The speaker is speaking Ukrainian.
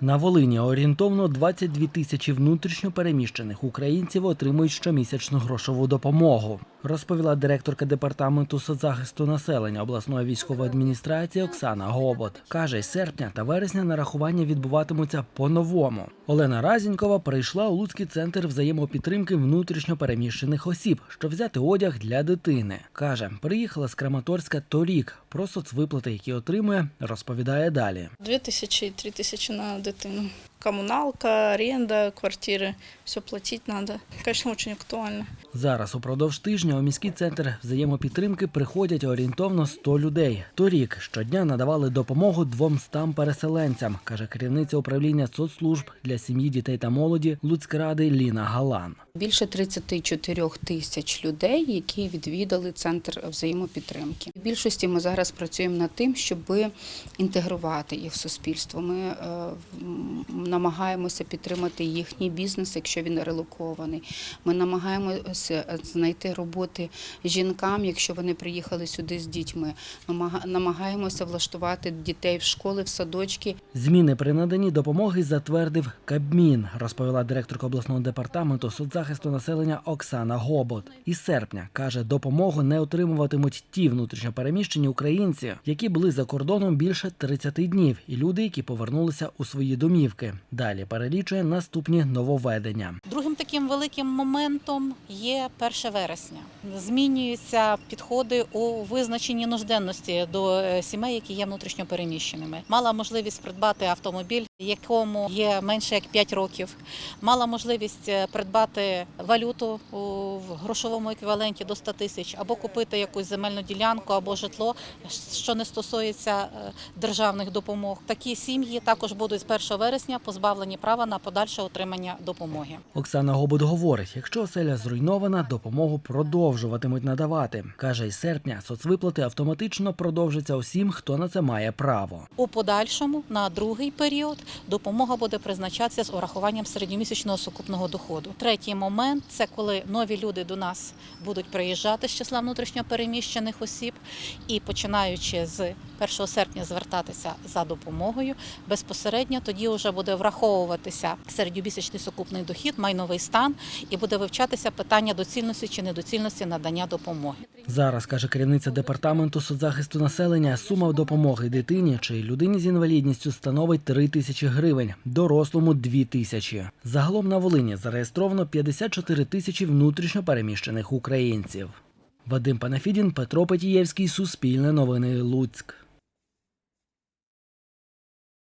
На Волині орієнтовно 22 тисячі внутрішньо переміщених українців отримують щомісячну грошову допомогу, розповіла директорка департаменту соцзахисту населення обласної військової адміністрації Оксана Гобот. Каже, серпня та вересня нарахування відбуватимуться по-новому. Олена Разінькова прийшла у Луцький центр взаємопідтримки внутрішньо переміщених осіб, щоб взяти одяг для дитини. Каже, приїхала з Краматорська торік. Про соцвиплати, які отримує, розповідає далі. Дві тисячі, три тисячі на дитину. Комуналка, оренда квартири, все платити треба. Звісно, дуже актуально. Зараз упродовж тижня у міський центр взаємопідтримки приходять орієнтовно 100 людей. Торік щодня надавали допомогу 200 переселенцям, каже керівниця управління соцслужб для сім'ї, дітей та молоді Луцькради Ліна Галан. Більше 34 тисяч людей, які відвідали центр взаємопідтримки. В більшості ми зараз працюємо над тим, щоб інтегрувати їх в суспільство. Ми е, намагаємося підтримати їхній бізнес, якщо він релокований. Ми намагаємося знайти роботи жінкам, якщо вони приїхали сюди з дітьми. Намага- Намагаємося влаштувати дітей в школи, в садочки. Зміни при наданні допомоги затвердив Кабмін, розповіла директорка обласного департаменту соцзахисту населення Оксана Гобот. Із серпня каже, допомогу не отримуватимуть ті внутрішньопереміщені українці, які були за кордоном більше 30 днів, і люди, які повернулися у свої домівки. Далі перелічує наступні нововведення. Другим таким великим моментом є 1 вересня. Змінюються підходи у визначенні нужденності до е, сімей, які є внутрішньо переміщеними. Мала можливість придбати автомобіль, якому є менше як 5 років. Мала можливість е, придбати валюту в грошовому еквіваленті до 100 тисяч, або купити якусь земельну ділянку або житло, що не стосується е, державних допомог. Такі сім'ї також будуть з 1 вересня позбавлені права на подальше отримання допомоги. Оксана Гобот говорить, якщо оселя зруйнована, допомогу продовжуватимуть надавати. Каже, із серпня соцвиплати автоматично продовжаться усім, хто на це має право. У подальшому на другий період допомога буде призначатися з урахуванням середньомісячного сукупного доходу. Третій момент це коли нові люди до нас будуть приїжджати з числа внутрішньопереміщених осіб і починаючи з 1 серпня звертатися за допомогою безпосередньо тоді вже буде враховуватися середньомісячний сукупний дохід, майновий стан і буде вивчатися питання доцільності чи недоцільності надання допомоги. Зараз каже керівниця департаменту соцзахисту населення. Сума допомоги дитині чи людині з інвалідністю становить 3 тисячі гривень, дорослому 2 тисячі. Загалом на Волині зареєстровано 54 тисячі внутрішньо переміщених українців. Вадим Панафідін, Петро Петієвський, Суспільне новини Луцьк.